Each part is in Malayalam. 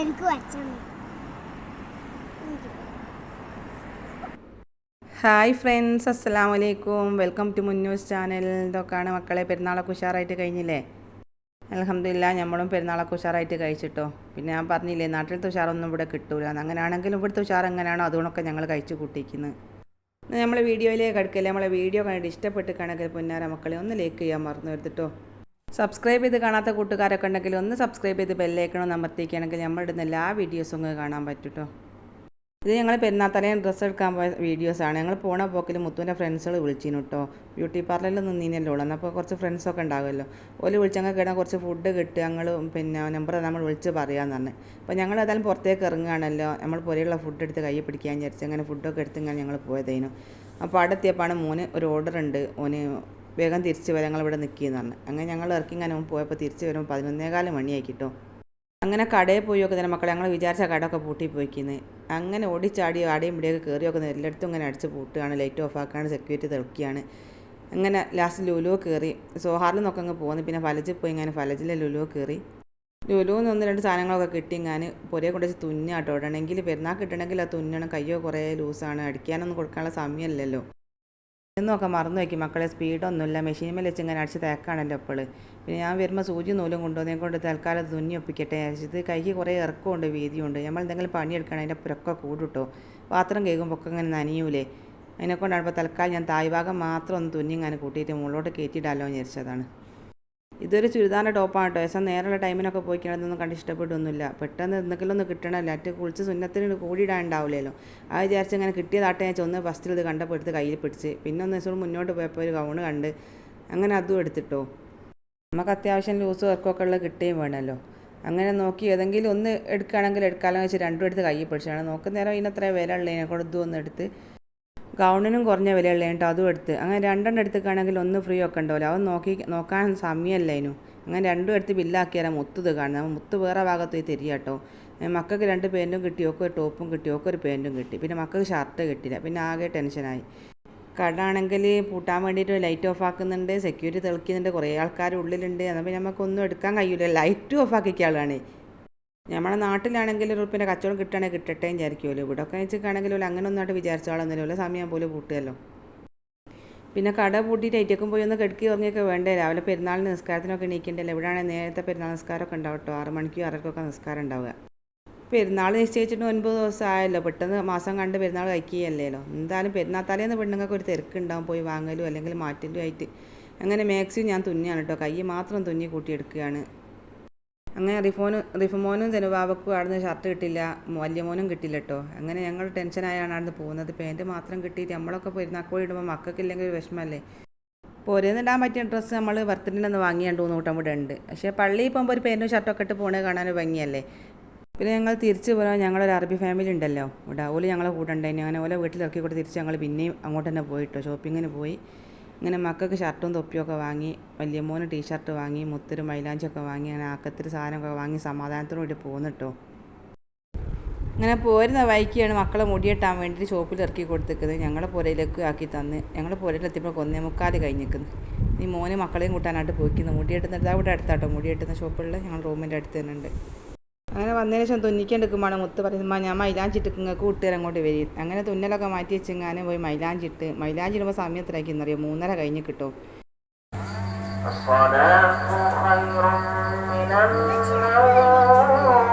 എനിക്ക് ഹായ് ഫ്രണ്ട്സ് അസ്സാം വലൈക്കും വെൽക്കം ടു മുന്നൂസ് ചാനൽ. ഇതൊക്കെയാണ് മക്കളെ പെരുന്നാളൊക്കെ ഉഷാറായിട്ട് കഴിഞ്ഞില്ലേ? അലഹമില്ല നമ്മളും പെരുന്നാളൊക്കെ ഉഷാറായിട്ട് കഴിച്ചിട്ടോ. പിന്നെ ഞാൻ പറഞ്ഞില്ലേ നാട്ടിലത്തെ ഉഷാറൊന്നും ഇവിടെ കിട്ടൂല. അങ്ങനെയാണെങ്കിലും ഇവിടുത്തെ ഉഷാർ എങ്ങനെയാണോ അതുകൊണ്ടൊക്കെ ഞങ്ങൾ കഴിച്ചു കൂട്ടിക്കുന്നത് നമ്മളെ വീഡിയോയിലേക്ക് കിടക്കില്ല നമ്മളെ വീഡിയോ കണ്ടിട്ട് ഇഷ്ടപ്പെട്ട് കണക്കിൽ പൊന്നാര മക്കളെ ഒന്ന് ലൈക്ക് ചെയ്യാൻ മറന്നു വരുത്തിട്ടോ. സബ്സ്ക്രൈബ് ചെയ്ത് കാണാത്ത കൂട്ടുകാരൊക്കെ ഉണ്ടെങ്കിൽ ഒന്ന് സബ്സ്ക്രൈബ് ചെയ്ത് ബെല്ലേക്കണം അമർത്തിക്കുകയാണെങ്കിൽ നമ്മളിടുന്ന എല്ലാ വീഡിയോസും കാണാൻ പറ്റൂട്ടോ ഇത് ഞങ്ങൾ പെരുന്നാത്തലയും ഡ്രസ്സ് എടുക്കാൻ പോയ വീഡിയോസാണ് ഞങ്ങൾ പോണ പോക്കിൽ മുത്തുവിന്റെ ഫ്രണ്ട്സുകൾ വിളിച്ചിരുന്നു കേട്ടോ ബ്യൂട്ടി പാർലറിൽ നിന്നീനല്ലോ. ഉള്ളൂ അപ്പോൾ കുറച്ച് ഫ്രണ്ട്സൊക്കെ ഉണ്ടാകുമല്ലോ ഓൽ വിളിച്ചങ്ങ് കിടാൻ കുറച്ച് ഫുഡ് കിട്ടുക ഞങ്ങൾ പിന്നെ നമ്പർ നമ്മൾ വിളിച്ച് പറയാമെന്ന് പറഞ്ഞു. അപ്പോൾ ഞങ്ങൾ ഏതായാലും പുറത്തേക്ക് ഇറങ്ങുകയാണല്ലോ. നമ്മൾ പുരയുള്ള ഫുഡ് എടുത്ത് കൈ പിടിക്കാൻ വിചാരിച്ചു അങ്ങനെ ഫുഡൊക്കെ എടുത്ത് ഇങ്ങനെ ഞങ്ങൾ പോയതേനു. അപ്പോൾ അടുത്തിയപ്പോൾ മോന് ഒരു ഓർഡർ ഉണ്ട്. ഓന് വേഗം തിരിച്ച് വരാം ഞങ്ങളിവിടെ നിൽക്കിയെന്ന് പറഞ്ഞു അങ്ങനെ ഞങ്ങൾ ഇറക്കിങ്ങനെ പോയപ്പോൾ തിരിച്ച് വരുമ്പോൾ പതിനൊന്നേകാൽ മണിയായി കിട്ടും അങ്ങനെ കടയിൽ പോയി ഒക്കെ തന്നെ മക്കളെ ഞങ്ങൾ വിചാരിച്ച കടയൊക്കെ പൂട്ടി പോയിക്കുന്നത് അങ്ങനെ ഓടിച്ചാടി ആടെയും ഇവിടെയൊക്കെ കയറിയൊക്കെ എല്ലായിടത്തും ഇങ്ങനെ അടിച്ച് പൂട്ടുകയാണ് ലൈറ്റ് ഓഫ് ആക്കുകയാണ് സെക്യൂരിറ്റി തെളിക്കുകയാണ്. അങ്ങനെ ലാസ്റ്റ് ലുലുവോ കയറി. സോഹാറിൽ നിന്നൊക്കെ അങ്ങ് പോകുന്നു പിന്നെ ഫലജിൽ പോയി ഇങ്ങനെ ഫലജിലെ ലുലുവോ കയറി. ലുലുവിൽ ഒന്ന് രണ്ട് സാധനങ്ങളൊക്കെ കിട്ടി ഞാൻ പുരയെ കൊണ്ട് വെച്ച് തുന്നാട്ടോ ഇടണമെങ്കിൽ പെരുന്നാൾ കിട്ടണമെങ്കിൽ ആ തുന്നണം. കയ്യോ കുറേ ലൂസാണ്. അടിക്കാനൊന്നും കൊടുക്കാനുള്ള സമയമല്ലല്ലോ. എന്നൊക്കെ മറന്നു വയ്ക്കും മക്കളെ സ്പീഡൊന്നുമില്ല. മെഷീനിൽ വെച്ച് ഇങ്ങനെ അടിച്ച് തേക്കാണല്ലോ അപ്പോൾ പിന്നെ ഞാൻ വരുമ്പോൾ സൂചി നൂലും കൊണ്ടുവന്നേ കൊണ്ട് തൽക്കാലം തുന്നി ഒപ്പിക്കട്ടെ ഇത് കൈക്ക് കുറേ ഇറക്കമുണ്ട് വീതിയുണ്ട്. നമ്മൾ എന്തെങ്കിലും പണിയെടുക്കണം അതിന്റെ പുരക്കെ കൂടുട്ടോ. പാത്രം കേൾക്കുമ്പോൾ ഒക്കെ ഇങ്ങനെ നനയൂലേ. അതിനെക്കൊണ്ടാണ് ഇപ്പോൾ തൽക്കാലം ഞാൻ തായ്ഭാഗം മാത്രം ഒന്ന് തുന്നി ഇങ്ങനെ കൂട്ടിയിട്ട് മുകളിലോട്ട് കയറ്റിയിടാമല്ലോ എന്ന് വിചാരിച്ചതാണ്. ഇതൊരു ചുരിദാറിന്റെ ടോപ്പാണ് കേട്ടോ. ദിവസം നേരെയുള്ള ടൈമിനൊക്കെ പോയി കിടന്നൊന്നും കണ്ട് ഇഷ്ടപ്പെട്ടൊന്നുമില്ല. പെട്ടെന്ന് എന്തെങ്കിലും ഒന്ന് കിട്ടണമല്ലോ? അറ്റ് കുളിച്ച് സുന്നത്തിന് കൂടിയിടാൻ ഉണ്ടാവില്ലല്ലോ ആ വിചാരിച്ച് അങ്ങനെ കിട്ടിയതാട്ടെ ഞാൻ ചെന്ന് ഫസ്റ്റിൽ ഇത് കണ്ടപ്പോൾ എടുത്ത് കയ്യിൽ പിടിച്ച്. പിന്നെ ഒന്ന് ദിവസം മുന്നോട്ട് പോയപ്പോൾ ഒരു ഗൗണ് കണ്ട് അങ്ങനെ അതും എടുത്തിട്ടോ. നമുക്ക് അത്യാവശ്യം ലൂസ് വർക്കൊക്കെ ഉള്ള കിട്ടുകയും വേണമല്ലോ. അങ്ങനെ നോക്കി ഏതെങ്കിലും ഒന്ന് എടുക്കുകയാണെങ്കിൽ എടുക്കാമെന്ന് വെച്ച് രണ്ടും എടുത്ത് കയ്യിൽ പിടിച്ചാണ് നോക്കുന്നേരം ഇതിനത്ര വില ഉള്ളതിനെ കൊണ്ട് ഇതും ഒന്ന് എടുത്ത് ഗൗണിനും കുറഞ്ഞ വിലയുള്ള കേട്ടോ അതും എടുത്ത്. അങ്ങനെ രണ്ടെണ്ണം എടുത്തുക്കാണെങ്കിൽ ഒന്ന് ഫ്രീ ഒക്കെ ഉണ്ടാവില്ല അത് നോക്കി നോക്കാൻ സമയമല്ല അതിനു അങ്ങനെ രണ്ടും എടുത്ത് ബില്ലാക്കിയാലും മുത്ത് ഇത് കാണുന്നത്. മുത്ത് വേറെ ഭാഗത്ത് പോയി തരിക കേട്ടോ. മക്കൾക്ക് രണ്ട് പാന്റും കിട്ടി ഒക്കെ ഒരു ടോപ്പും കിട്ടി ഒക്കെ ഒരു പാന്റും കിട്ടി. പിന്നെ മക്കൾക്ക് ഷർട്ട് കിട്ടിയില്ല പിന്നെ ആകെ ടെൻഷനായി കടാണെങ്കിൽ പൂട്ടാൻ വേണ്ടിയിട്ട് ലൈറ്റ് ഓഫ് ആക്കുന്നുണ്ട് സെക്യൂരിറ്റി തെളിക്കുന്നുണ്ട് കുറേ ആൾക്കാർ ഉള്ളിലുണ്ട്. പിന്നെ നമുക്കൊന്നും എടുക്കാൻ കഴിയില്ല ലൈറ്റ് ഓഫ് ആക്കിക്കാളാണ് നമ്മുടെ നാട്ടിലാണെങ്കിൽ ഒരു ഉറുപ്പിന്റെ കച്ചവടം കിട്ടണേ കിട്ടട്ടെ വിചാരിക്കുമല്ലോ ഇവിടെ ഒക്കെ വെച്ചിട്ടാണെങ്കിൽ അങ്ങനെ ഒന്നായിട്ട് വിചാരിച്ചാളൊന്നുമില്ല. സമയം പോലും കൂട്ടുമല്ലോ പിന്നെ കട പൂട്ടിയിട്ട് ഐറ്റക്കും പോയി ഒന്ന് കിടക്കി ഉറങ്ങിയൊക്കെ വേണ്ടേ? രാവിലെ പെരുന്നാളിന് നിസ്കാരത്തിനൊക്കെ എണീക്കണ്ടല്ലോ? ഇവിടെയാണെങ്കിൽ നേരത്തെ പെരുന്നാൾ നിസ്കാരമൊക്കെ ഉണ്ടാവും കേട്ടോ ആറ് മണിക്കും ആറരക്കൊക്കെ നിസ്കാരം ഉണ്ടാവുക. പെരുന്നാൾ നിശ്ചയിച്ചിട്ട് ഒൻപത് ദിവസം ആയല്ലോ. പെട്ടെന്ന് മാസം കണ്ട് പെരുന്നാൾ കഴിക്കുകയല്ലേലോ? എന്തായാലും പെരുന്നാൾ തലേന്ന് പെണ്ണുങ്ങൾക്ക് ഒരു തിരക്കുണ്ടാവും. പോയി വാങ്ങലും അല്ലെങ്കിൽ മാറ്റലും ആയിട്ട്. അങ്ങനെ മാക്സിമം ഞാൻ തുന്നിയാണ് കേട്ടോ. കൈ മാത്രം തുന്നി കൂട്ടിയെടുക്കുകയാണ്. അങ്ങനെ റിഫോനും റിഫമോനും ജനുബാബക്കും അവിടുന്ന് ഷർട്ട് കിട്ടില്ല. വലിയ മോനും കിട്ടില്ല കേട്ടോ അങ്ങനെ ഞങ്ങൾ ടെൻഷനായാണ് അവിടുന്ന് പോകുന്നത്. പാന്റ് മാത്രം കിട്ടിയിട്ട് നമ്മളൊക്കെ പെരുന്നാക്കോടി ഇടുമ്പോൾ മക്കൾക്കില്ലെങ്കിൽ ഒരു വിഷമമല്ലേ പോരേന്ന് ഇടാൻ പറ്റിയ ഡ്രസ്സ് നമ്മൾ ബർത്ത്ഡേന്ന് വാങ്ങിയാണ്ട് നൂറ്റം ഇവിടെ ഉണ്ട്. പക്ഷേ പള്ളിയിൽ പോകുമ്പോൾ ഒരു പാന്റും ഷർട്ടൊക്കെ ഇട്ട് പോണേ കാണാൻ ഭംഗിയല്ലേ? പിന്നെ ഞങ്ങൾ തിരിച്ച് പോരാൻ ഞങ്ങളൊരു അറബി ഫാമിലി ഉണ്ടല്ലോ. ഇവിടെ ഞങ്ങളെ കൂടെ ഉണ്ടായിരുന്നു അങ്ങനെ ഓലെ വീട്ടിലിറക്കി കൂടെ തിരിച്ച് ഞങ്ങൾ പിന്നെയും അങ്ങോട്ട് തന്നെ പോയിട്ടോ ഷോപ്പിങ്ങിന് പോയി. ഇങ്ങനെ മക്കൾക്ക് ഷർട്ടും തൊപ്പിയൊക്കെ വാങ്ങി വലിയ മോന് ടീഷർട്ട് വാങ്ങി മുത്തൊരു മൈലാഞ്ചൊക്കെ വാങ്ങി അങ്ങനെ ആക്കത്തിൽ സാധനമൊക്കെ വാങ്ങി സമാധാനത്തോടുകൂടി പോകുന്നിട്ടോ അങ്ങനെ പോരുന്ന വൈക്കിയാണ് മക്കളെ മുടിയിട്ടാൻ വേണ്ടിയിട്ട് ഷോപ്പിൽ ഇറക്കി കൊടുത്തിരിക്കുന്നത്. ഞങ്ങളെ പുരയിലേക്ക് ആക്കി തന്ന് ഞങ്ങൾ പുരയിലെത്തിയപ്പോൾ കൊന്നേ മുക്കാൽ കഴിഞ്ഞിരിക്കുന്നു ഈ മോനെ മക്കളെയും കൂട്ടാനായിട്ട് പോയിക്കുന്നു. മുടിയെട്ടുന്നത് അവിടെ അടുത്താട്ടോ മുടിയെട്ടുന്ന ഷോപ്പുകളിൽ ഞങ്ങൾ റൂമിന്റെ അടുത്ത് തന്നെ ഉണ്ട്. അങ്ങനെ വന്നതിന് ശേഷം തുന്നിക്കെടുക്കുമ്പോൾ മുത്ത് പറയുമ്പോൾ ഞാൻ മൈലാഞ്ചിട്ട് നിങ്ങൾക്ക് കൂട്ടുകാർ അങ്ങോട്ട് വരും അങ്ങനെ തുന്നലൊക്കെ മാറ്റി വെച്ചെങ്ങാനും പോയി മൈലാഞ്ചിട്ട് മൈലാഞ്ചിടുമ്പോൾ സമയത്തിലാക്കി എന്നറിയോ മൂന്നര കഴിഞ്ഞ് കിട്ടും الصلاة خير من النوم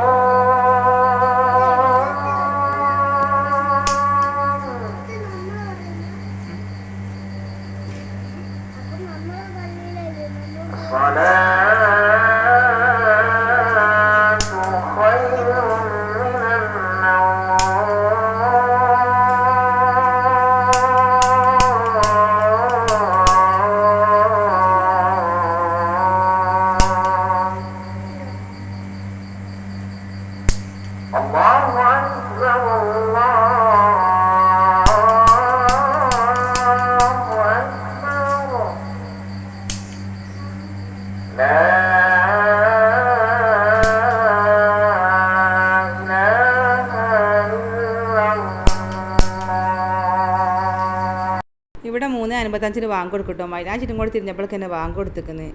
ഇവിടെ വാങ്ങി കൊടുക്കട്ടോ മൈലാഞ്ചിട്ടും കൂടെ തിരിഞ്ഞപ്പോഴേക്ക് തന്നെ വാങ്ങി കൊടുത്തിക്കുന്നത്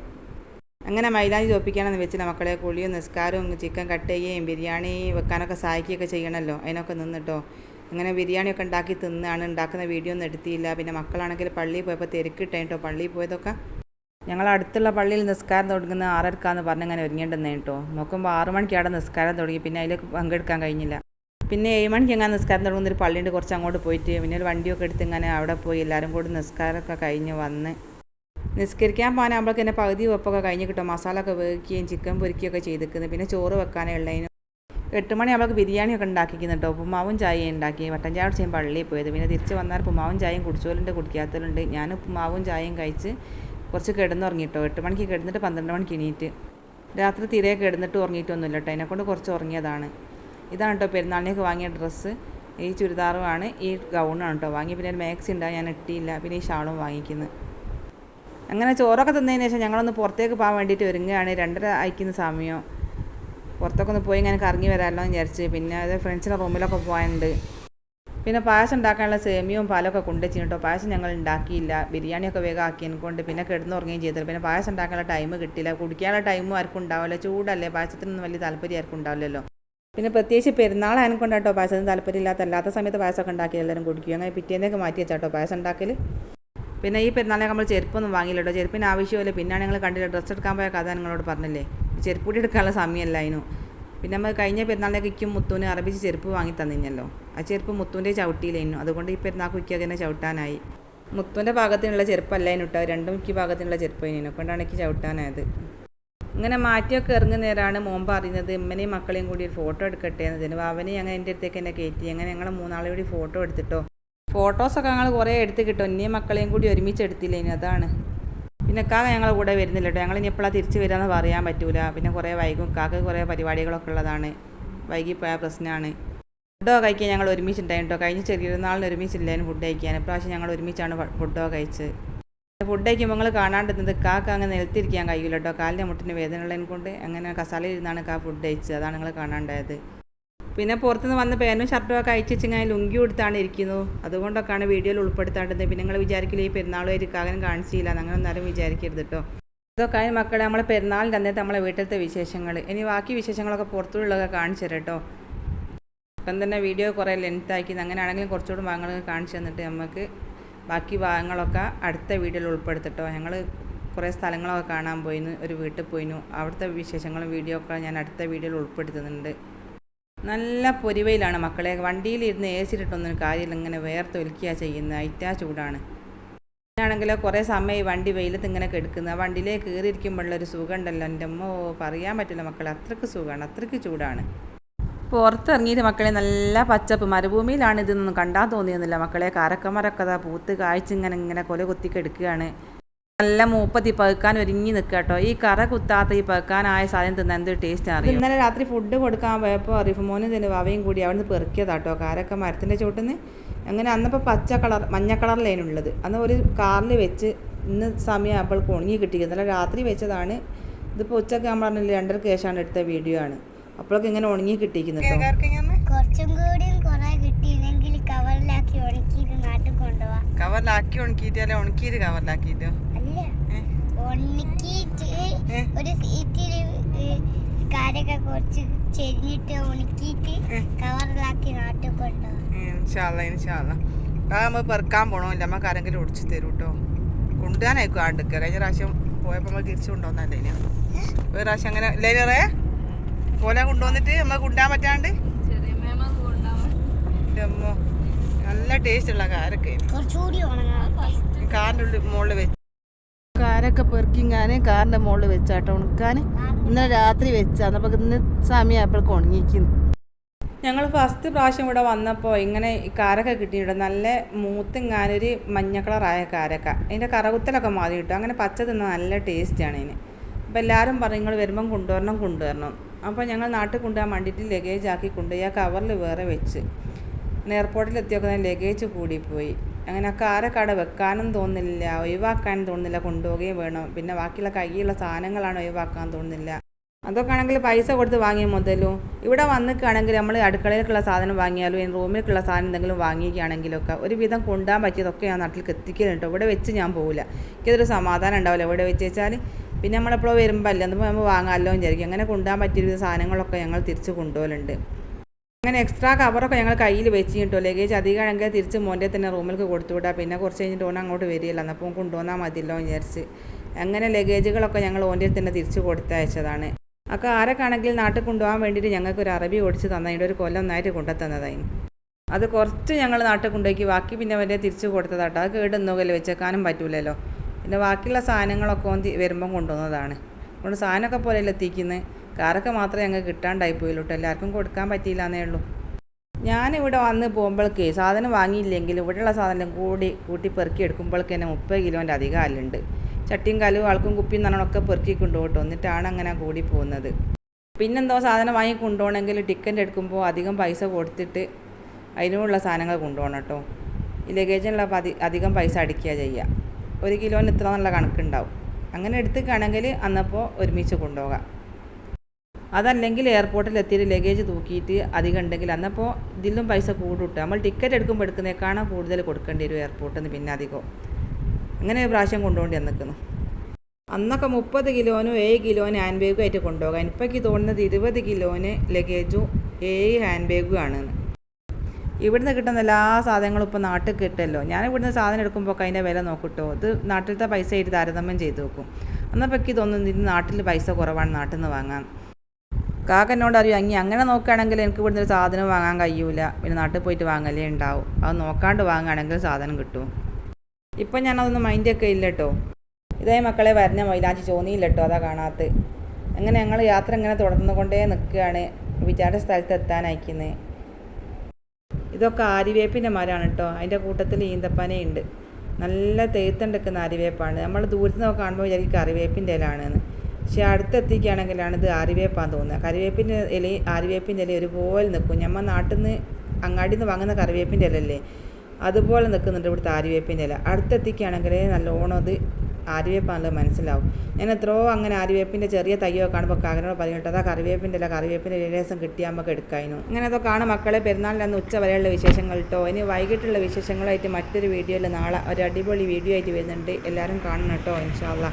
അങ്ങനെ മൈലാഞ്ചി തോപ്പിക്കാനെന്ന് വെച്ചില്ല മക്കളെ കുളിയും നിസ്കാരവും ചിക്കൻ കട്ട് ചെയ്യുകയും ബിരിയാണി വെക്കാനൊക്കെ സഹായിക്കുകയൊക്കെ ചെയ്യണമല്ലോ. അതിനൊക്കെ നിന്നിട്ടോ. അങ്ങനെ ബിരിയാണിയൊക്കെ ഉണ്ടാക്കി തിന്നാണ്. ഉണ്ടാക്കുന്ന വീഡിയോ ഒന്നും എടുത്തിയില്ല. പിന്നെ മക്കളാണെങ്കിൽ പള്ളിയിൽ പോയപ്പോൾ തിരക്കിട്ടേട്ടോ പള്ളിയിൽ പോയതൊക്കെ ഞങ്ങൾ അടുത്തുള്ള പള്ളിയിൽ നിസ്കാരം തുടങ്ങുന്ന ആറരക്കാന്ന് പറഞ്ഞ് അങ്ങനെ ഒരുങ്ങേണ്ടെന്നേ കേട്ടോ നോക്കുമ്പോൾ ആറ് മണിക്ക് അവിടെ നിസ്കാരം തുടങ്ങി. പിന്നെ അതിൽ പങ്കെടുക്കാൻ കഴിഞ്ഞില്ല. പിന്നെ ഏഴ് മണിക്ക് എങ്ങനെ നിസ്കാരം തുടങ്ങുന്ന ഒരു പള്ളിയുണ്ട് കുറച്ച് അങ്ങോട്ട് പോയിട്ട്. പിന്നെ ഒരു വണ്ടിയൊക്കെ എടുത്ത് ഇങ്ങനെ അവിടെ പോയി എല്ലാവരും കൂടി നിസ്കാരമൊക്കെ കഴിഞ്ഞ് വന്ന് നിസ്കരിക്കാൻ പോകാനാകുമ്പോഴേക്ക് എന്റെ പകുതി വെപ്പൊക്കെ കഴിഞ്ഞ് കിട്ടും. മസാല ഒക്കെ വേവിക്കുകയും ചിക്കൻ പൊരിക്കുകയൊക്കെ ചെയ്തിരിക്കുന്നത് പിന്നെ ചോറ് വെക്കാനേ ഉള്ളതിന് എട്ട് മണിയാകുമ്പോൾ ബിരിയാണി ഒക്കെ ഉണ്ടാക്കിക്കുന്നുണ്ടോ ഉപ്പുമാവും ചായയും ഉണ്ടാക്കി. വട്ടൻ ചായ കുടിച്ചാൽ പള്ളിയിൽ പോയത്. പിന്നെ തിരിച്ച് വന്നാൽ ഉപ്പുമാവും ചായയും കുടിച്ചോലുണ്ട് കുടിക്കാത്തതുണ്ട് ഞാൻ ഉപ്പുമാവും ചായയും കഴിച്ച് കുറച്ച് കിടന്നുറങ്ങിട്ടോ എട്ട് മണിക്ക് കിടന്നിട്ട് പന്ത്രണ്ട് മണിക്ക് എണീറ്റ്. രാത്രി തീരെ കിടന്നിട്ട് ഉറങ്ങിയിട്ടൊന്നുമില്ല കേട്ടോ. എന്നെക്കൊണ്ട് കുറച്ച് ഉറങ്ങിയതാണ്. ഇതാണ് കേട്ടോ പെരുന്നാളിനേക്ക് വാങ്ങിയ ഡ്രസ്സ് ഈ ചുരിദാറുമാണ്. ഈ ഗൗണാണ് കേട്ടോ വാങ്ങി പിന്നെ ഒരു മാക്സി ഉണ്ടാകും ഞാൻ ഇട്ടിയില്ല. പിന്നെ ഈ ഷാളും വാങ്ങിക്കുന്നത് അങ്ങനെ ചോറൊക്കെ തിന്നതിന് ശേഷം ഞങ്ങളൊന്ന് പുറത്തേക്ക് പോകാൻ വേണ്ടിയിട്ട് ഒരുങ്ങുകയാണ്. രണ്ടര അയക്കുന്ന സമയം. പുറത്തൊക്കെ ഒന്ന് പോയി ഇങ്ങനെ കറങ്ങി വരാമല്ലോ എന്ന് വിചാരിച്ച്. പിന്നെ അത് ഫ്രണ്ട്സിന്റെ റൂമിലൊക്കെ പോകാനുണ്ട്. പിന്നെ പായസം ഉണ്ടാക്കാനുള്ള സേമിയവും പാലൊക്കെ കൊണ്ടുവച്ചു കേട്ടോ. പായസം ഞങ്ങൾ ഉണ്ടാക്കിയില്ല. ബിരിയാണിയൊക്കെ വേഗം ആക്കിയതിനെ കൊണ്ട് പിന്നെ കിടന്നുറങ്ങുകയും ചെയ്തത് പിന്നെ പായസം ഉണ്ടാക്കാനുള്ള ടൈം കിട്ടിയില്ല. കുടിക്കാനുള്ള ടൈമും ആർക്കും ഉണ്ടാവില്ല. ചൂടല്ലേ. പായസത്തിനൊന്നും വലിയ താല്പര്യം ആർക്കും ഉണ്ടാവില്ലല്ലോ. പിന്നെ പ്രത്യേകിച്ച് പെരുന്നാൾ കൊണ്ട് കേട്ടോ പായസത്തിന് താല്പര്യമില്ലാത്ത അല്ലാത്ത സമയത്ത് പായസമൊക്കെ ഉണ്ടാക്കി എല്ലാവരും കുടിക്കും. അങ്ങനെ പിറ്റേന്നൊക്കെ മാറ്റി വെച്ചാട്ടോ പായസം ഉണ്ടാക്കൽ പിന്നെ ഈ പെരുന്നാളിനൊക്കെ നമ്മൾ ചെരുപ്പൊന്നും വാങ്ങിയില്ല കേട്ടോ. ചെരുപ്പിന് ആവശ്യമില്ല. പിന്നെ ഞങ്ങൾ കണ്ടില്ല ഡ്രസ്സ് എടുക്കാൻ പോയ കഥ നിങ്ങളോട് പറഞ്ഞില്ലേ? ചെരുപ്പ് കൂടി എടുക്കാനുള്ള സമയമല്ല അതിനു. പിന്നെ നമ്മൾ കഴിഞ്ഞ പെരുന്നാളിലേക്ക് ഇക്കും മുത്തൂന് അറബിച്ച് ചെരുപ്പ് വാങ്ങി തന്നിഞ്ഞല്ലോ ആ ചെരുപ്പ് മുത്തൂന്റെ ചവിട്ടിയില്ലായിരുന്നു അതുകൊണ്ട് ഈ പെരുന്നാൾക്ക് ഉക്കി അതിനെ ചവിട്ടാനായി. മുത്തൂന്റെ ഭാഗത്തിനുള്ള ചെരുപ്പല്ല അതിനിട്ടോ രണ്ടും ഇക്കി ഭാഗത്തിനുള്ള ചെരുപ്പ് അതിനെ കൊണ്ടാണ് എനിക്ക് ചവിട്ടാനായത്. ഇങ്ങനെ മാറ്റിയൊക്കെ ഇറങ്ങുന്ന നേരമാണ് മോൻ പറയുന്നത് ഇമ്മനെയും മക്കളെയും കൂടി ഒരു ഫോട്ടോ എടുക്കട്ടെ എന്നതിന് അവനെ അങ്ങനെ എന്റെ അടുത്തേക്ക് എന്നെ കയറ്റി. അങ്ങനെ ഞങ്ങൾ മൂന്നാളെ കൂടി ഫോട്ടോ എടുത്തിട്ടോ. ഫോട്ടോസൊക്കെ ഞങ്ങൾ കുറേ എടുത്ത് കിട്ടും. എന്നെയും മക്കളെയും കൂടി ഒരുമിച്ച് എടുത്തില്ല ഇനി? അതാണ്. പിന്നെ കാക്ക ഞങ്ങളെ കൂടെ വരുന്നില്ല കേട്ടോ. ഞങ്ങൾ ഇനി എപ്പോഴാണ് തിരിച്ച് വരാമെന്ന് പറയാൻ പറ്റൂല. പിന്നെ കുറേ വൈകും കാക്ക കുറേ പരിപാടികളൊക്കെ ഉള്ളതാണ്. വൈകിപ്പോയ പ്രശ്നമാണ് ഫുഡോ കഴിക്കാൻ ഞങ്ങൾ ഒരുമിച്ചുണ്ടായിരുന്നു കേട്ടോ. കഴിഞ്ഞ ചെറിയൊരുനാളിന് ഒരുമിച്ചില്ലായിരുന്നു ഫുഡ് കഴിക്കാൻ. ഇപ്രാവശ്യം ഞങ്ങൾ ഒരുമിച്ചാണ് ഫുഡോ കഴിച്ചത്. ഫുഡ് നിങ്ങൾ കാണാണ്ടിരുന്നത് കാക്ക അങ്ങ് നിലത്തിരിക്കാൻ കഴിയില്ല കേട്ടോ കാലിന്റെ മുട്ടിന് വേദന ഉള്ളതിനെ കൊണ്ട് അങ്ങനെ കസാലയിൽ ഇരുന്നാണ് കാ ഫുഡ് കഴിച്ചത്. അതാണ് നിങ്ങൾ കാണാണ്ടായത്. പിന്നെ പുറത്തുനിന്ന് വന്ന പേനും ഷർട്ടും ഒക്കെ അയച്ചു വെച്ചിങ്ങനെ ലുങ്കി കൊടുത്താണ് ഇരിക്കുന്നത് അതുകൊണ്ടൊക്കെയാണ് വീഡിയോയിൽ ഉൾപ്പെടുത്താണ്ടത് പിന്നെ നിങ്ങൾ വിചാരിക്കില്ല ഈ പെരുന്നാളുമായിട്ട് കാകനും കാണിച്ചില്ല അങ്ങനെ ഒന്നാലും വിചാരിക്കരുത് കേട്ടോ ഇതൊക്കെ മക്കളെ നമ്മളെ പെരുന്നാളിന്റെ അന്നത്തെ നമ്മളെ വീട്ടിലത്തെ വിശേഷങ്ങൾ ഇനി ബാക്കി വിശേഷങ്ങളൊക്കെ പുറത്തുള്ളതൊക്കെ കാണിച്ചു തരാം കേട്ടോ ഇപ്പം തന്നെ വീഡിയോ കുറേ ലെങ്ത് ആക്കി. അങ്ങനെയാണെങ്കിലും കുറച്ചുകൂടി ഭാഗങ്ങൾ കാണിച്ചു തന്നിട്ട് നമുക്ക് ബാക്കി ഭാഗങ്ങളൊക്കെ അടുത്ത വീഡിയോയിൽ ഉൾപ്പെടുത്തിട്ടോ. ഞങ്ങൾ കുറേ സ്ഥലങ്ങളൊക്കെ കാണാൻ പോയിന്ന് ഒരു വീട്ടിൽ പോയിന്നു. അവിടുത്തെ വിശേഷങ്ങളും വീഡിയോ ഒക്കെ ഞാൻ അടുത്ത വീഡിയോയിൽ ഉൾപ്പെടുത്തുന്നുണ്ട്. നല്ല പൊരിവയിലാണ് മക്കളെ. വണ്ടിയിലിരുന്ന് എ സി ഇട്ടൊന്നും കാര്യമില്ല. ഇങ്ങനെ വേർത്തൊലിക്കുക ചെയ്യുന്നത്. ഐറ്റാ ചൂടാണ്. ആണെങ്കിലോ കുറേ സമയം വണ്ടി വെയിലത്ത് ഇങ്ങനെ കെടുക്കുന്നത്. വണ്ടിയിലേക്ക് കയറിയിരിക്കുമ്പോഴുള്ളൊരു സുഖം ഉണ്ടല്ലോ. എന്റെ അമ്മ പറയാൻ പറ്റില്ല മക്കളെ. അത്രയ്ക്ക് സുഖമാണ്. അത്രയ്ക്ക് ചൂടാണ്. പുറത്തിറങ്ങിയിട്ട് മക്കളെ നല്ല പച്ചപ്പ് മരുഭൂമിയിലാണ് ഇതൊന്നും കണ്ടാൽ തോന്നിയൊന്നുമില്ല. മക്കളെ കാരക്കമരൊക്കെ അതാ പൂത്ത് കാഴ്ച ഇങ്ങനെ ഇങ്ങനെ കൊല കുത്തിക്കെടുക്കുകയാണ് നല്ല മൂപ്പത്തി പകുക്കാൻ ഒരുങ്ങി നിൽക്കുക കേട്ടോ. ഈ കറ കുത്താത്ത ഈ പകുക്കാനായ സാധനം തിന്നാൻ എന്തൊരു ടേസ്റ്റ് അറിയാം? ഇന്നലെ രാത്രി ഫുഡ് കൊടുക്കാൻ പോയപ്പോൾ റിഫുമോനും തന്നെ വവയും കൂടി അവിടുന്ന് പെറുക്കിയതാട്ടോ കാരൊക്കെ മരത്തിന്റെ ചുവട്ടിന്ന് അങ്ങനെ അന്നപ്പോൾ പച്ച കളർ മഞ്ഞ കളറിലേനുള്ളത് അന്ന് ഒരു കാറിൽ വെച്ച് ഇന്ന് സമയം അപ്പോൾ ഉണങ്ങി കിട്ടിയത് ഇന്നലെ രാത്രി വെച്ചതാണ്. ഇതിപ്പോൾ ഉച്ചയ്ക്ക് നമ്മൾ പറഞ്ഞില്ല രണ്ടരക്ക് ശേഷമാണ് എടുത്ത വീഡിയോ ആണ്. അപ്പോഴൊക്കെ ഇങ്ങനെ ഉണങ്ങി കിട്ടിയിരിക്കുന്നു കേട്ടോ. കുറച്ചും കൂടിയും കുറെ കിട്ടിയില്ലെങ്കിൽ കവറിലാക്കി ഉണക്കിയിട്ട് നാട്ടിൽ കൊണ്ടുപോവാ. കവറിലാക്കി ഉണക്കിയിട്ടല്ലേ ഉണക്കിയത് കവറിലാക്കിയിട്ടോ? അല്ല ഉണക്കിയിട്ട് ഒരു സീറ്റിൽ കാര്യമൊക്കെ കുറച്ച് ചെരിഞ്ഞിട്ട് ഉണക്കിയിട്ട് കവറിലാക്കി നാട്ടിൽ കൊണ്ടുപോവാ. ഇൻഷാല്ല ഇൻഷാല്ല അത് നമ്മൾ പെറുക്കാൻ പോകണമില്ല നമുക്ക് ആരെങ്കിലും ഒടിച്ചു തരും കേട്ടോ കൊണ്ടുപോകാനായിരിക്കും ആണ്ടൊക്കെ കഴിഞ്ഞ പ്രാവശ്യം പോയപ്പോൾ നമ്മൾ തിരിച്ചു കൊണ്ടുവന്നല്ലേ ഒരു പ്രാവശ്യം അങ്ങനെ ലേനറേ പോലെ കൊണ്ടുവന്നിട്ട് നമ്മൾ കൊണ്ടുപോകാൻ പറ്റാണ്ട്? നല്ല ടേസ്റ്റ് ഉള്ള കാരൊക്കെ. കാറിന്റെ കാറിന്റെ ഉള്ളിൽ മുകളിൽ വെച്ച്. കാരൊക്കെ പെറുക്കിങ്ങാൻ കാറിന്റെ മുകളിൽ വെച്ചാട്ടോ ഉണക്കാൻ ഇന്നലെ രാത്രി വെച്ചാന്ന് അപ്പോൾ ഇന്ന് സമയമായപ്പോഴേക്ക് ഉണങ്ങിക്കുന്നു ഞങ്ങൾ ഫസ്റ്റ് പ്രാവശ്യം ഇവിടെ വന്നപ്പോൾ ഇങ്ങനെ ഈ കിട്ടി കിട്ടിയിട്ട് നല്ല മൂത്തിങ്ങാനൊരു മഞ്ഞ കളറായ കാരക്ക. അതിന്റെ കറകുത്തലൊക്കെ മാറി കിട്ടും അങ്ങനെ പച്ച തിന്ന നല്ല ടേസ്റ്റാണ് ഇതിന് അപ്പോൾ എല്ലാവരും പറയും നിങ്ങൾ വരുമ്പം കൊണ്ടുവരണം കൊണ്ടുവരണം. അപ്പോൾ ഞങ്ങൾ നാട്ടിൽ കൊണ്ടുപോകാൻ വേണ്ടിയിട്ട് ലഗേജ് ആക്കി കൊണ്ടുപോയി. ആ കവറിൽ വേറെ വെച്ച്. എയർപോർട്ടിൽ എത്തിയൊക്കെ ലഗേജ് കൂടിപ്പോയി. അങ്ങനെ ആ കാരക്ക അവിടെ വെക്കാനും തോന്നുന്നില്ല. ഒഴിവാക്കാനും തോന്നുന്നില്ല. കൊണ്ടുപോവുകയും വേണം. പിന്നെ ബാക്കിയുള്ള കയ്യിലുള്ള സാധനങ്ങളാണ് ഒഴിവാക്കാൻ തോന്നുന്നില്ല. അതൊക്കെ ആണെങ്കിൽ പൈസ കൊടുത്ത് വാങ്ങിയ മുതലും? ഇവിടെ വന്നിക്കുകയാണെങ്കിൽ നമ്മൾ അടുക്കളയിലേക്കുള്ള സാധനം വാങ്ങിയാലും റൂമിലേക്കുള്ള സാധനം എന്തെങ്കിലും വാങ്ങിക്കുകയാണെങ്കിലൊക്കെ ഒരുവിധം കൊണ്ടുപോകാൻ പറ്റിയതൊക്കെ ഞാൻ നാട്ടിലേക്ക് എത്തിക്കലുണ്ടോ ഇവിടെ വെച്ച് ഞാൻ പോകില്ല എനിക്കതൊരു സമാധാനം ഉണ്ടാവില്ല. ഇവിടെ വെച്ച് വെച്ചാൽ പിന്നെ നമ്മളെപ്പോഴും വരുമ്പോൾ അല്ല എന്നിപ്പോൾ നമ്മൾ വാങ്ങാമല്ലോ വിചാരിക്കും. അങ്ങനെ കൊണ്ടുപോകാൻ പറ്റിയ സാധനങ്ങളൊക്കെ ഞങ്ങൾ തിരിച്ച് കൊണ്ടുപോകലുണ്ട്. അങ്ങനെ എക്സ്ട്രാ കവറൊക്കെ ഞങ്ങൾ കയ്യിൽ വെച്ച് കിട്ടും. ലഗേജ് അധികമാണെങ്കിൽ തിരിച്ച് മോന്റെ തന്നെ റൂമിലേക്ക് കൊടുത്തു വിടാം. പിന്നെ കുറച്ച് കഴിഞ്ഞിട്ട് ഓൻ അങ്ങോട്ട് വരികയില്ല. എന്നപ്പോൾ കൊണ്ടുവന്നാൽ മതിയല്ലോ വിചാരിച്ച്. അങ്ങനെ ലഗേജുകളൊക്കെ ഞങ്ങൾ ഓന്റെ തന്നെ തിരിച്ച് കൊടുത്തയച്ചതാണ് ഒക്കെ ആരൊക്കെയാണെങ്കിൽ നാട്ടിൽ കൊണ്ടുപോകാൻ വേണ്ടിയിട്ട് ഞങ്ങൾക്ക് ഒരു അറബി ഓടിച്ച് തന്നതിന്റെ ഒരു കൊല്ലം ഒന്നായിട്ട് കൊണ്ടുത്തന്നതായി അത് കുറച്ച് ഞങ്ങൾ നാട്ടിൽ കൊണ്ടുപോയി. ബാക്കി പിന്നെ അവരെ തിരിച്ച് കൊടുത്തതാട്ടോ. അത് കേടുന്നോകല്ലേ വെച്ചേക്കാനും പറ്റൂലല്ലോ. പിന്നെ ബാക്കിയുള്ള സാധനങ്ങളൊക്കെ ഓൻ വരുമ്പം കൊണ്ടുവന്നതാണ്. അതുകൊണ്ട് സാധനമൊക്കെ പോലെയല്ല എത്തിക്കുന്നത് കാറൊക്കെ മാത്രമേ ഞങ്ങൾക്ക് കിട്ടാണ്ടായി പോയുള്ളൂ കേട്ടോ എല്ലാവർക്കും കൊടുക്കാൻ പറ്റിയില്ല എന്നേ ഉള്ളൂ. ഞാനിവിടെ വന്ന് പോകുമ്പോഴേക്ക് സാധനം വാങ്ങിയില്ലെങ്കിൽ ഇവിടെയുള്ള സാധനം കൂടി കൂട്ടി പെറുക്കി എടുക്കുമ്പോഴേക്ക് തന്നെ മുപ്പത് കിലോന്റെ അധികം അല്ലുണ്ട് ചട്ടിയും കലും ആൾക്കും കുപ്പിയും നനണമൊക്കെ പെറുക്കി കൊണ്ടുപോയിട്ട് എന്നിട്ടാണ് അങ്ങനെ കൂടി പോകുന്നത്. പിന്നെന്തോ സാധനം വാങ്ങി കൊണ്ടുപോകണമെങ്കിൽ ടിക്കറ്റ് എടുക്കുമ്പോൾ അധികം പൈസ കൊടുത്തിട്ട് അതിനുള്ള സാധനങ്ങൾ കൊണ്ടുപോകണം കേട്ടോ ഈ ലഗേജിനുള്ള അധികം പൈസ അടിക്കുക ചെയ്യുക. ഒരു കിലോന് ഇത്ര നല്ല കണക്കുണ്ടാവും. അങ്ങനെ എടുത്തിക്കുകയാണെങ്കിൽ അന്നപ്പോൾ ഒരുമിച്ച് കൊണ്ടുപോകാം. അതല്ലെങ്കിൽ എയർപോർട്ടിൽ എത്തിയിട്ട് ലഗേജ് തൂക്കിയിട്ട് അധികം ഉണ്ടെങ്കിൽ അന്നപ്പോൾ ഇതിലും പൈസ കൂടും നമ്മൾ ടിക്കറ്റ് എടുക്കുമ്പോൾ എടുക്കുന്നേക്കാണ് കൂടുതൽ കൊടുക്കേണ്ടി വരും എയർപോർട്ടിൽ നിന്ന് പിന്നെ അധികം അങ്ങനെ ഒരു പ്രാവശ്യം കൊണ്ടുപോകേണ്ടി നിൽക്കുന്നു അന്നൊക്കെ മുപ്പത് കിലോനും ഏഴ് കിലോന് ഹാൻഡ് ബാഗും ആയിട്ട് കൊണ്ടുപോകാം. ഇപ്പോഴേക്ക് തോന്നുന്നത് ഇരുപത് കിലോന് ലഗേജും ഏഴ് ഹാൻഡ് ബാഗും ആണെന്ന് ഇവിടുന്ന് കിട്ടുന്ന എല്ലാ സാധനങ്ങളും ഇപ്പോൾ നാട്ടിൽ കിട്ടുമല്ലോ. ഞാൻ ഇവിടുന്ന് സാധനം എടുക്കുമ്പോൾ ഒക്കെ അതിന്റെ വില നോക്കിട്ടോ. ഇത് നാട്ടിലത്തെ പൈസ ആയിട്ട് താരതമ്യം ചെയ്ത് നോക്കും എന്നാൽ എനിക്ക് തോന്നുന്നു നാട്ടിൽ പൈസ കുറവാണ് നാട്ടിൽ നിന്ന് വാങ്ങാൻ. കാക്കനോട് അറിയും അങ്ങി അങ്ങനെ നോക്കുകയാണെങ്കിൽ എനിക്ക് ഇവിടുന്ന് ഒരു സാധനം വാങ്ങാൻ കഴിയൂല. പിന്നെ നാട്ടിൽ പോയിട്ട് വാങ്ങലേ ഉണ്ടാവും. അത് നോക്കാണ്ട് വാങ്ങുകയാണെങ്കിൽ സാധനം കിട്ടും. ഇപ്പം ഞാനതൊന്നും മൈൻഡൊക്കെ ഇല്ല കേട്ടോ. ഇതേ മക്കളെ വരണ മൈലാഞ്ചി ചോന്നിയില്ല കേട്ടോ അതാ കാണാത്ത അങ്ങനെ ഞങ്ങൾ യാത്ര ഇങ്ങനെ തുടർന്നുകൊണ്ടേ നിൽക്കുകയാണ്. വിചാരിച്ച സ്ഥലത്ത് എത്താനയക്കുന്നത് ഇതൊക്കെ ആര്യവേപ്പിന്റെ മരമാണ് കേട്ടോ അതിന്റെ കൂട്ടത്തിൽ ഈന്തപ്പനയുണ്ട്. നല്ല തേത്തുണ്ടെക്കുന്ന ആര്യവേപ്പാണ്. നമ്മൾ ദൂരത്ത് നിന്നൊക്കെ കാണുമ്പോൾ വിചാരിക്കും കറിവേപ്പിന്റെ ഇലയാണെന്ന്. പക്ഷേ അടുത്തെത്തിക്കുകയാണെങ്കിലാണ് ഇത് ആര്യവേപ്പാന്ന് തോന്നുന്നത് കറിവേപ്പിന്റെ ഇല ആര്യവേപ്പിന്റെ ഇല ഒരുപോലെ നിൽക്കും നമ്മൾ നാട്ടിൽ നിന്ന് അങ്ങാടിയിൽ നിന്ന് വാങ്ങുന്ന കറിവേപ്പിന്റെ ഇലല്ലേ അതുപോലെ നിൽക്കുന്നുണ്ട് ഇവിടുത്തെ ആര്യവേപ്പിന്റെ ഇല. അടുത്തെത്തിക്കുകയാണെങ്കിൽ നല്ലോണം അത് ആര്യവേപ്പാണല്ലോ മനസ്സിലാവും. ഞാൻ എത്രയോ അങ്ങനെ ആര്യവേപ്പിന്റെ ചെറിയ തയ്യോ കാണുമ്പോൾ കാരണം പറഞ്ഞിട്ട് അതാ കറിവേപ്പിന്റെ അല്ല കറിവേപ്പിന്റെ രസം കിട്ടിയാൽ നമുക്ക് എടുക്കായിരുന്നു അങ്ങനെ കാണും മക്കളെ പെരുന്നാളിന്റെ അന്ന് ഉച്ച വരെയുള്ള വിശേഷങ്ങൾ കേട്ടോ. ഇനി വൈകിട്ടുള്ള വിശേഷങ്ങളായിട്ട് മറ്റൊരു വീഡിയോയിൽ നാളെ ഒരു അടിപൊളി വീഡിയോ ആയിട്ട് വരുന്നുണ്ട്. എല്ലാവരും കാണണം കേട്ടോ ഇൻഷാല്ലാ